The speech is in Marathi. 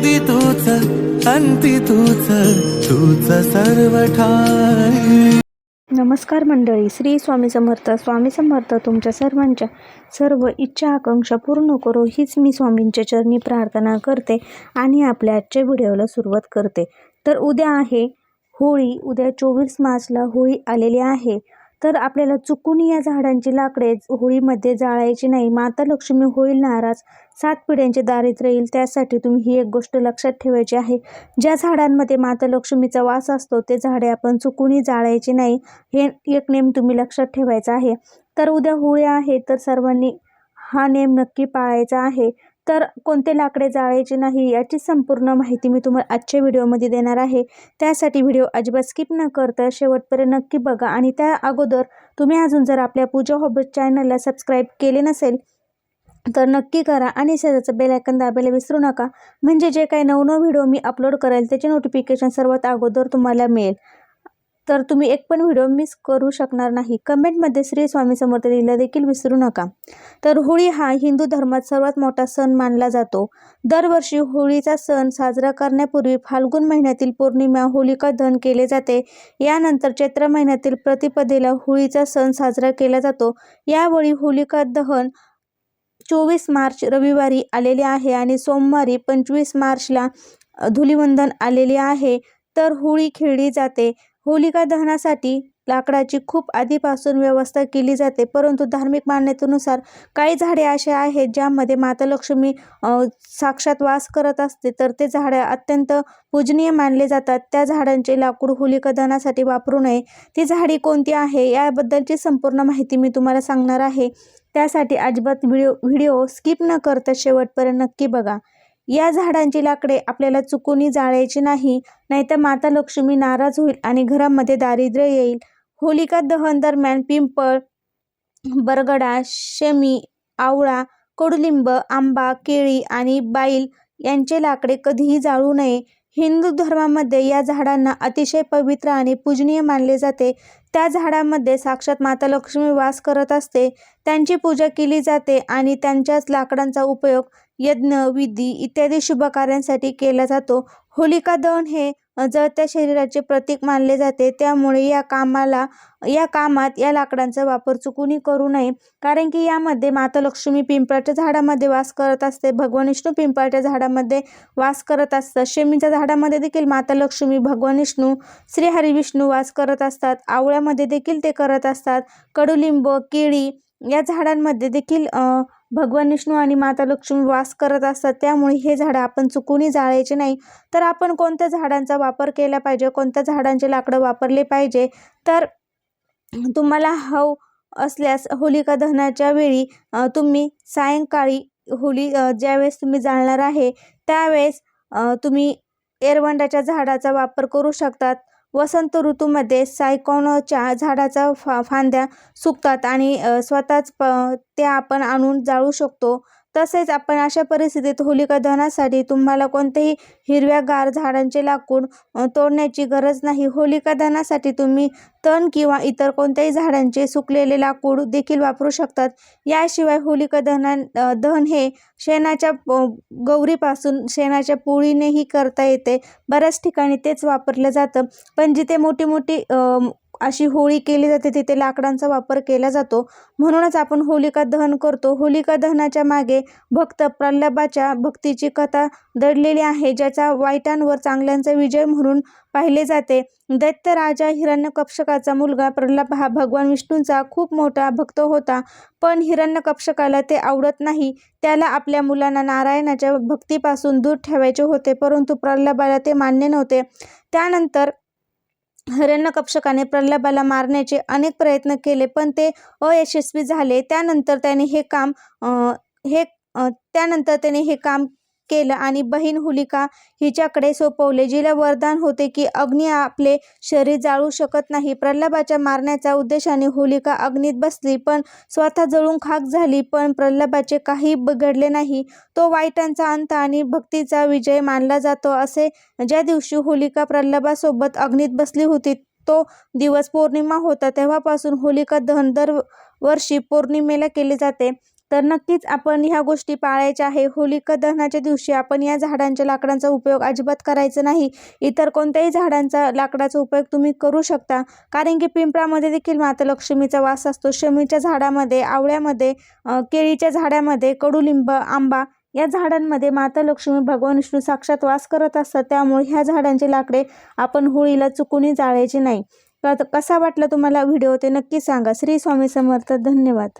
आधी तूच अंती तूच तूच सर्व ठाई नमस्कार मंडळी श्री स्वामी समर्थ स्वामी समर्थ तुमच्या सर्वांच्या सर्व इच्छा आकांक्षा पूर्ण करो हीच मी स्वामींच्या चरणी प्रार्थना करते आणि आपल्या आजच्या व्हिडिओला सुरुवात करते. तर उद्या आहे होळी उद्या चोवीस मार्चला होळी आलेली आहे. तर आपल्याला चुकून या झाडांची लाकडे होळीमध्ये जाळायची नाही. माता लक्ष्मी होईल नाराज सात पिढ्यांचे दारिद्र्य येईल त्यासाठी तुम्ही ही एक गोष्ट लक्षात ठेवायची आहे. ज्या झाडांमध्ये माता लक्ष्मीचा वास असतो ते झाडे आपण चुकूनही जाळायचे नाही हे एक नेम तुम्ही लक्षात ठेवायचा आहे. तर उद्या होळी आहे तर सर्वांनी हा नेम नक्की पाळायचा आहे. तर कोणते लाकडे जाळायचे नाही याची संपूर्ण माहिती मी तुम्हाला आजच्या व्हिडिओमध्ये देणार आहे. त्यासाठी व्हिडिओ अजिबात स्किप न करता शेवटपर्यंत नक्की बघा आणि त्या अगोदर तुम्ही अजून जर आपल्या पूजा हॉबीज चॅनलला सबस्क्राईब केले नसेल तर नक्की करा आणि शेजारचं बेलायकन दाबायला विसरू नका. म्हणजे जे काही नवनव व्हिडिओ मी अपलोड करेल त्याचे नोटिफिकेशन सर्वात अगोदर तुम्हाला मिळेल. तर तुम्ही एक पण व्हिडिओ मिस करू शकणार नाही. कमेंटमध्ये श्री स्वामी समर्थ लिहिलं देखील विसरू नका. तर होळी हा हिंदू धर्मात सर्वात मोठा सण मानला जातो. दरवर्षी होळीचा सण साजरा करण्यापूर्वी फाल्गुन महिन्यातील पौर्णिमा होलिका दहन केले जाते. यानंतर चैत्र महिन्यातील प्रतिपदेला होळीचा सण साजरा केला जातो. यावेळी होलिका दहन चोवीस मार्च रविवारी आलेले आहे आणि सोमवारी पंचवीस मार्चला धुलिवंदन आलेले आहे. तर होळी खेळली जाते. होलिका दहनासाठी लाकडाची खूप आधीपासून व्यवस्था केली जाते परंतु धार्मिक मान्यतेनुसार काही झाडे असे आहेत ज्यामध्ये माता लक्ष्मी साक्षात वास करत असते. तर ते झाडे अत्यंत पूजनीय मानले जातात. त्या झाडांचे लाकूड होलिका दहनासाठी वापरू नये. ती झाडी कोणती आहे याबद्दलची संपूर्ण माहिती मी तुम्हाला सांगणार आहे. त्यासाठी अजिबात व्हिडिओ व्हिडिओ स्किप न करता शेवटपर्यंत नक्की बघा. या झाडांची लाकडे आपल्याला चुकूनही जाळायची नाही नाहीतर माता लक्ष्मी नाराज होईल आणि घरामध्ये दारिद्र्य येईल. होलिका दहन दरम्यान पिंपळ बरगडा शमी आवळा कडुलिंब आंबा केळी आणि बाईल यांचे लाकडे कधीही जाळू नये. हिंदू धर्मामध्ये या झाडांना अतिशय पवित्र आणि पूजनीय मानले जाते. त्या झाडामध्ये साक्षात माता लक्ष्मी वास करत असते. त्यांची पूजा केली जाते आणि त्यांच्याच लाकडांचा उपयोग यज्ञ विधी इत्यादी शुभ कार्यांसाठी केला जातो. होलिका दहन हे जळत्या शरीराचे प्रतीक मानले जाते त्यामुळे या कामाला या कामात या लाकडांचा वापर चुकूनही करू नये. कारण की यामध्ये माता लक्ष्मी पिंपळाच्या झाडामध्ये वास करत असते भगवान विष्णू पिंपळाच्या झाडामध्ये वास करत असतात शेमीच्या झाडामध्ये देखील माता लक्ष्मी भगवान विष्णू श्रीहरी विष्णू वास करत असतात आवळ्यामध्ये देखील ते करत असतात कडुलिंब केळी या झाडांमध्ये देखील भगवान विष्णू आणि माता लक्ष्मी वास करत असतात. त्यामुळे हे झाडं आपण चुकूनही जाळायचे नाही. तर आपण कोणत्या झाडांचा वापर केला पाहिजे? कोणत्या झाडांचे लाकडं वापरले पाहिजे? तर तुम्हाला हव असल्यास होलिका दहनाच्या वेळी तुम्ही सायंकाळी होली ज्यावेळेस तुम्ही जाळणार आहे त्यावेळेस तुम्ही एरवंडाच्या झाडाचा वापर करू शकतात. वसंत ऋतूमध्ये सायकॉनच्या झाडाचा फा फांद्या सुकतात आणि स्वतःच प ते आपण आणून जाळू शकतो. तसेच आपण अशा परिस्थितीत होलिका दहनासाठी तुम्हाला कोणतेही हिरव्यागार झाडांचे लाकूड तोडण्याची गरज नाही. होलिका दहनासाठी तुम्ही तण किंवा इतर कोणत्याही झाडांचे सुकलेले लाकूड देखील वापरू शकतात. याशिवाय होलिका दहना दहन हे शेणाच्या गौरीपासून शेणाच्या पोळीनेही करता येते. बऱ्याच ठिकाणी तेच वापरलं जातं. पण जिथे मोठी मोठी अशी होळी केली जाते तिथे लाकडांचा वापर केला जातो. म्हणूनच आपण होलिका दहन करतो. होलिका दहनाच्या मागे भक्त प्रल्हाबाच्या भक्तीची कथा दडलेली आहे ज्याचा वाईटांवर चांगल्यांचा विजय म्हणून पाहिले जाते. दैत्य राजा हिरण्यकक्षकाचा मुलगा प्रल्हाब हा भगवान विष्णूंचा खूप मोठा भक्त होता. पण हिरण्यकक्षकाला ते आवडत नाही. त्याला आपल्या मुलांना नारायणाच्या भक्तीपासून दूर ठेवायचे होते परंतु प्रल्हाबाला ते मान्य नव्हते. त्यानंतर हिरण्यकक्षकाने प्रल्हाबाला मारण्याचे अनेक प्रयत्न केले पण ते अयशस्वी झाले. त्यानंतर त्याने हे काम हे त्यानंतर त्याने हे काम केलं आणि बहीण होलिका हिच्याकडे सोपवले. जिला वरदान होते की अग्नी आपले शरीर जाळू शकत नाही. प्रल्हाबाच्या मारण्याच्या उद्देशाने होलिका अग्नीत बसली पण स्वतः जळून खाक झाली पण प्रल्हाबाचे काही बिघडले नाही. तो वाईटांचा अंत आणि भक्तीचा विजय मानला जातो. असे ज्या दिवशी होलिका प्रल्हाबासोबत अग्नीत बसली होती तो दिवस पौर्णिमा होता. तेव्हापासून होलिका दहन दर वर्षी पौर्णिमेला केले जाते. तर नक्कीच आपण ह्या गोष्टी पाळायच्या आहे. होलिका दहनाच्या दिवशी आपण या झाडांच्या लाकडांचा उपयोग अजिबात करायचा नाही. इतर कोणत्याही झाडांचा लाकडाचा उपयोग तुम्ही करू शकता. कारण की पिंपळामध्ये देखील माता लक्ष्मीचा वास असतो. शमीच्या झाडामध्ये आवळ्यामध्ये केळीच्या झाडामध्ये कडुलिंब आंबा या झाडांमध्ये माता लक्ष्मी भगवान विष्णू साक्षात वास करत असतात. त्यामुळे ह्या झाडांचे लाकडे आपण होळीला चुकूनही जाळायचे नाही. तर कसा वाटला तुम्हाला व्हिडिओ ते नक्की सांगा. श्री स्वामी समर्थ. धन्यवाद.